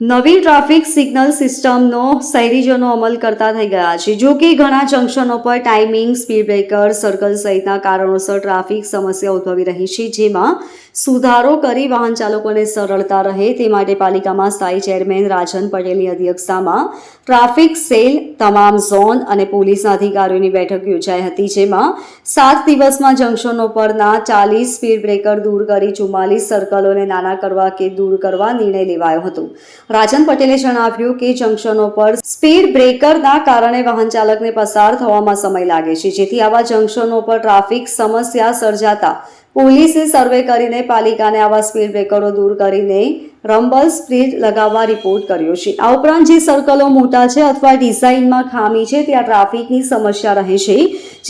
નવી traffic signal સિસ્ટમનો શહેરીજનો અમલ કરતા થઈ ગયા છે. જો કે ઘણા જંકશનો પર ટાઈમિંગ, સ્પીડ બ્રેકર, સર્કલ સહિતના કારણોસર ટ્રાફિક સમસ્યા ઉદ્ભવી રહી છે, જેમાં સુધારો કરી વાહન ચાલકોને સરળતા રહે તે માટે પાલિકામાં સ્થાયી ચેરમેન રાજન પટેલની અધ્યક્ષતામાં ટ્રાફિક સેલ, તમામ ઝોન અને પોલીસના અધિકારીઓની બેઠક યોજાઈ હતી, જેમાં સાત દિવસમાં જંકશનો પરના ચાલીસ સ્પીડ બ્રેકર દૂર કરી ચુમ્માલીસ સર્કલોને નાના કરવા કે દૂર કરવા નિર્ણય લેવાયો હતો. રાજન પટેલે જણાવ્યું કે જંકશનો પર સ્પીડ બ્રેકરના કારણે વાહન ચાલકને પસાર થવામાં સમય લાગે છે, જેથી આવા જંકશનો પર ટ્રાફિક સમસ્યા સર્જાતા પોલીસે સર્વે કરીને પાલિકાને આવા સ્પીડ બ્રેકરો દૂર કરીને રંબલ સ્પીડ લગાવવા રિપોર્ટ કર્યો છે. આ ઉપરાંત જે સર્કલો મોટા છે અથવા ડિઝાઇનમાં ખામી છે, ત્યાં ટ્રાફિકની સમસ્યા રહે છે.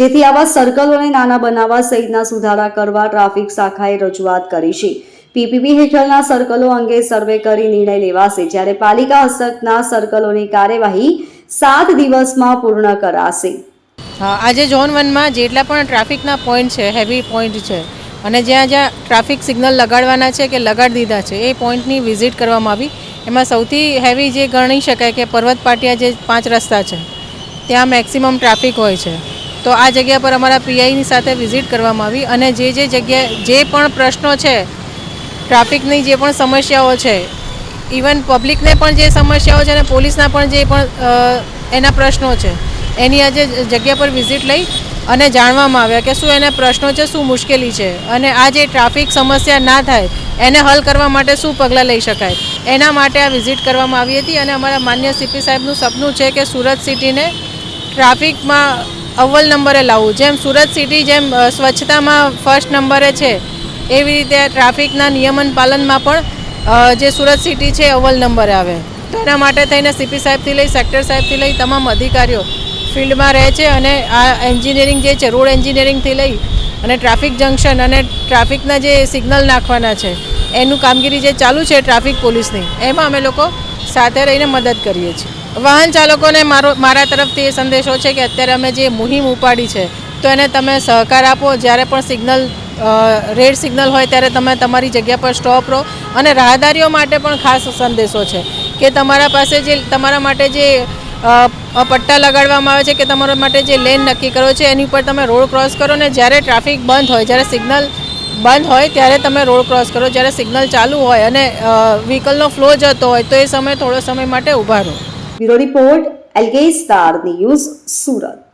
જેથી આવા સર્કલોને નાના બનાવવા સહિતના સુધારા કરવા ટ્રાફિક શાખાએ રજૂઆત કરી છે. પીપીપી હેઠળના સર્કલો અંગે સર્વે કરી નિર્ણય લેવાશે. જ્યારે પાલિકા હસ્તકના સર્કલોની કાર્યવાહી સાત દિવસમાં પૂર્ણ કરાશે. આજે ઝોન વનમાં જેટલા પણ ટ્રાફિકના પોઈન્ટ છે હેવી પોઈન્ટ છે, અને જ્યાં જ્યાં ટ્રાફિક સિગ્નલ લગાડવાના છે કે લગાડી દીધા છે, એ પોઈન્ટની વિઝિટ કરવામાં આવી. એમાં સૌથી હેવી જે ગણી શકાય કે પર્વત પાટિયા જે પાંચ રસ્તા છે, ત્યાં મેક્સિમમ ટ્રાફિક હોય છે. તો આ જગ્યા પર અમારા પીઆઈની સાથે વિઝિટ કરવામાં આવી અને જે જે જગ્યાએ જે પણ પ્રશ્નો છે ટ્રાફિકની જે પણ સમસ્યાઓ છે ઇવન પબ્લિકને પણ જે સમસ્યાઓ છે અને પોલીસના પણ જે પણ એના પ્રશ્નો છે, એની આજે જગ્યા પર વિઝિટ લઈ અને જાણવામાં આવ્યા કે શું એના પ્રશ્નો છે, શું મુશ્કેલી છે અને આ જે ટ્રાફિક સમસ્યા ના થાય, એને હલ કરવા માટે શું પગલાં લઈ શકાય, એના માટે આ વિઝિટ કરવામાં આવી હતી અને અમારા માન્ય સીપી સાહેબનું સપનું છે કે સુરત સિટીને ટ્રાફિકમાં અવ્વલ નંબરે લાવવું. જેમ સુરત સિટી જેમ સ્વચ્છતામાં ફર્સ્ટ નંબરે છે એવી રીતે ટ્રાફિકના નિયમન પાલનમાં પણ જે સુરત સિટી છે, અવ્વલ નંબરે આવે. તો એના માટે થઈને સીપી સાહેબથી લઈ, સેક્ટર સાહેબથી લઈ, તમામ અધિકારીઓ ફિલ્ડમાં રહે છે અને આ એન્જિનિયરિંગ જે છે, રોડ એન્જિનિયરિંગથી લઈ અને ટ્રાફિક જંકશન અને ટ્રાફિકના જે સિગ્નલ નાખવાના છે, એનું કામગીરી જે ચાલુ છે ટ્રાફિક પોલીસની, એમાં અમે લોકો સાથે રહીને મદદ કરીએ છીએ. વાહન ચાલકોને મારો, મારા તરફથી એ સંદેશો છે કે અત્યારે અમે જે મુહિમ ઉપાડી છે, તો એને તમે સહકાર આપો, જ્યારે પણ સિગ્નલ રેડ સિગ્નલ હોય ત્યારે તમે તમારી જગ્યા પર સ્ટોપ રહો અને રાહદારીઓ માટે પણ ખાસ સંદેશો છે કે તમારા પાસે જે, તમારા માટે જે પટ્ટા લગાડવામાં આવે છે કે તમારા માટે જે લેન નક્કી કરો છે, એની ઉપર તમે રોડ ક્રોસ કરો ને જ્યારે ટ્રાફિક બંધ હોય, જ્યારે સિગ્નલ બંધ હોય ત્યારે તમે રોડ ક્રોસ કરો. જ્યારે સિગ્નલ ચાલુ હોય અને વ્હીકલનો ફ્લો જતો હોય તો એ સમય થોડો સમય માટે ઊભા રહો. Bureau report news, Surat.